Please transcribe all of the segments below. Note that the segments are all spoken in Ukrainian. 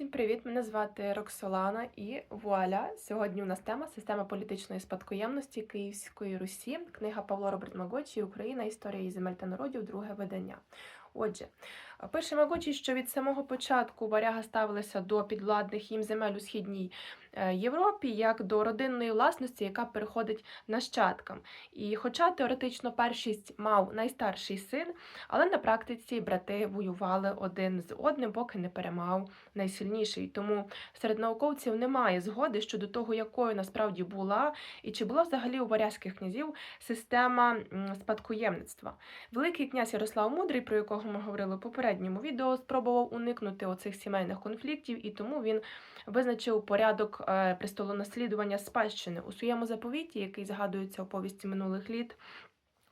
Всім привіт! Мене звати Роксолана і вуаля! Сьогодні у нас тема система політичної спадкоємності Київської Русі, книга Павло Роберт Магочі Україна, історія її земель та народів, друге видання. Отже, пише Магочі, що від самого початку варяга ставилися до підвладних їм земель у східній е, Європі як до родинної власності, яка переходить нащадкам. І хоча теоретично першість мав найстарший син, але на практиці брати воювали один з одним, поки не перемагав найсильніший. Тому серед науковців немає згоди щодо того, якою насправді була і чи була взагалі у варязьких князів система спадкоємництва. Великий князь Ярослав Мудрий, про якого ми говорили в попередньому відео, спробував уникнути оцих сімейних конфліктів, і тому він визначив порядок е, престолонаслідування спадщини у своєму заповіті, який згадується у повісті минулих літ.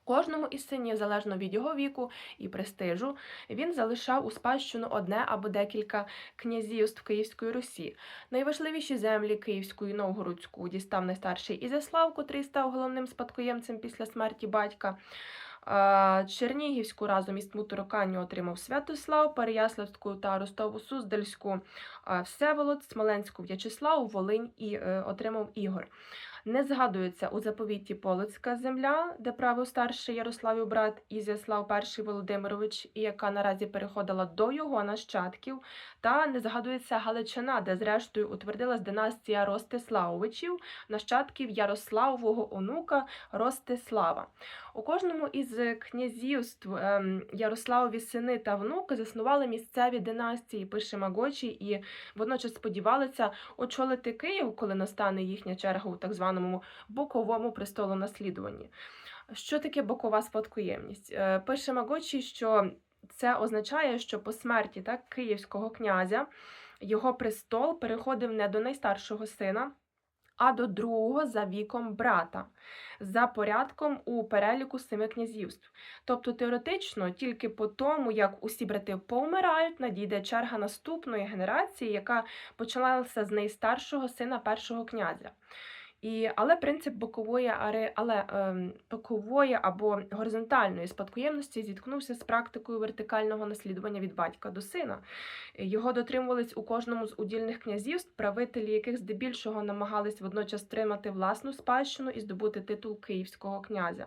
Кожному із синів, залежно від його віку і престижу, він залишав у спадщину одне або декілька князівств Київської Русі. Найважливіші землі Київську і Новгородську дістав найстарший Ізяслав, котрий став головним спадкоємцем після смерті батька. Чернігівську разом із Тмутароканню отримав Святослав, Переяславську та Ростову Суздальську, Всеволод, Смоленську В'ячеслав, Волинь і е, отримав Ігор. Не згадується у заповіті Полоцька земля, де правив старший Ярославів брат Ізяслав І Володимирович, і яка наразі переходила до його нащадків. Та не згадується Галичина, де зрештою утвердилась династія Ростиславовичів, нащадків Ярославового онука Ростислава. У кожному із князівств ем, Ярославові сини та внуки заснували місцеві династії, пише Магочі, і водночас сподівалися очолити Київ, коли настане їхня черга у так званому боковому престолонаслідуванні. Що таке бокова спадкоємність? Е, Пише Магочі, що це означає, що по смерті так, київського князя його престол переходив не до найстаршого сина, а до другого за віком брата, за порядком у переліку семи князівств. Тобто теоретично тільки по тому, як усі брати повмирають, надійде черга наступної генерації, яка почалася з найстаршого сина першого князя. І, але принцип бокової, але, ем, бокової або горизонтальної спадкоємності зіткнувся з практикою вертикального наслідування від батька до сина. Його дотримувались у кожному з удільних князівств, правителі яких здебільшого намагались водночас тримати власну спадщину і здобути титул київського князя.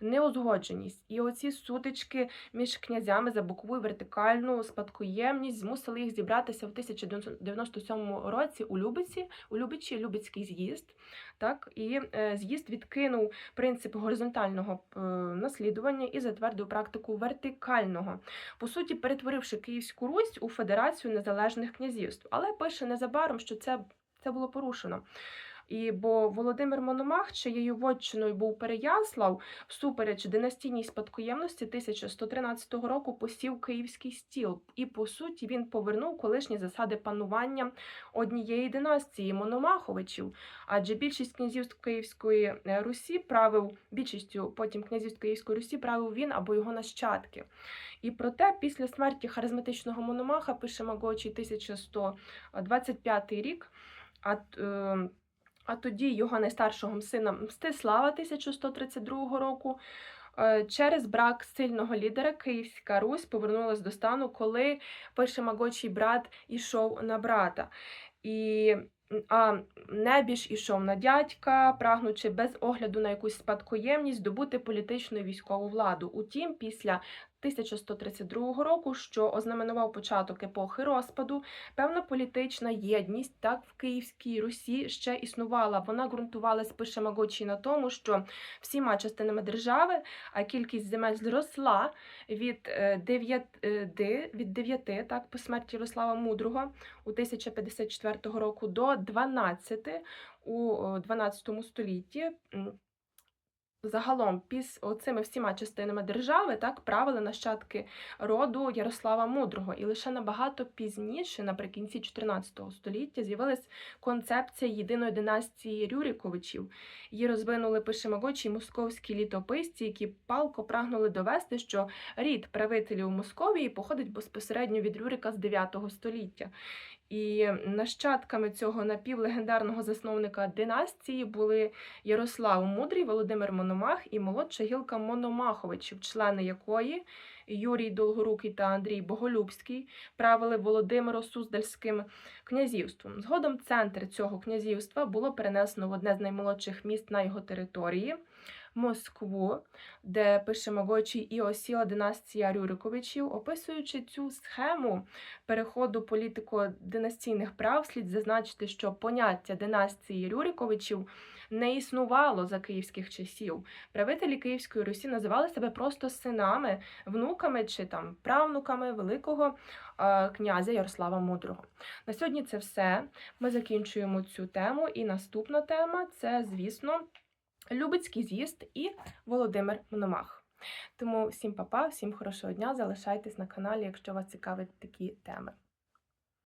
Неузгодженість і оці сутички між князями за бокову і вертикальну спадкоємність змусили їх зібратися в 1097 році у Любиці, у Любичі, Любицький з'їзд. Так, і е, з'їзд відкинув принцип горизонтального е, наслідування і затвердив практику вертикального, по суті, перетворивши Київську Русь у федерацію незалежних князівств. Але пише незабаром, що це, це було порушено. І бо Володимир Мономах, чиєю вотчиною був Переяслав, всупереч династійній спадкоємності 1113 року посів київський стіл, і по суті він повернув колишні засади панування однієї династії Мономаховичів. Адже більшість князівств Київської е, Русі правив більшістю потім князівств Київської Русі правив він або його нащадки. І проте після смерті харизматичного Мономаха пише Магочі 1125 рік. А е, а тоді його найстаршого сина Мстислава 1132 року. е, Через брак сильного лідера Київська Русь повернулась до стану, коли пише Магочий брат ішов на брата. І а небіж ішов на дядька, прагнучи без огляду на якусь спадкоємність здобути політичну і військову владу. Утім, після 1132 року, що ознаменував початок епохи розпаду, певна політична єдність так в Київській Русі ще існувала. Вона ґрунтувалась, пише Магочі, на тому, що всіма частинами держави, а кількість земель зросла від 9, від 9 так, по смерті Ярослава Мудрого у 1054 року до 12 у е, 12 столітті. Загалом, піс оцими всіма частинами держави так правили нащадки роду Ярослава Мудрого, і лише набагато пізніше, наприкінці 14 століття, з'явилась концепція єдиної династії Рюриковичів. Її розвинули пише Магочі московські літописці, які палко прагнули довести, що рід правителів Московії походить безпосередньо від Рюрика з 9 століття. І нащадками цього напівлегендарного засновника династії були Ярослав Мудрий, Володимир Мономах, Мономах і молодша гілка Мономаховичів, члени якої Юрій Долгорукий та Андрій Боголюбський правили Володимиро Суздальським князівством. Згодом центр цього князівства було перенесено в одне з наймолодших міст на його території Москву, де пише Могочий і осіла династія Рюриковичів. Описуючи цю схему переходу політико-династійних прав, слід зазначити, що поняття династії Рюриковичів не існувало за київських часів. Правителі Київської Русі називали себе просто синами, внуками чи там правнуками великого князя Ярослава Мудрого. На сьогодні це все. Ми закінчуємо цю тему. І наступна тема це, звісно, Любецький з'їзд і Володимир Мономах. Тому всім па-па, всім хорошого дня. Залишайтесь на каналі, якщо вас цікавлять такі теми.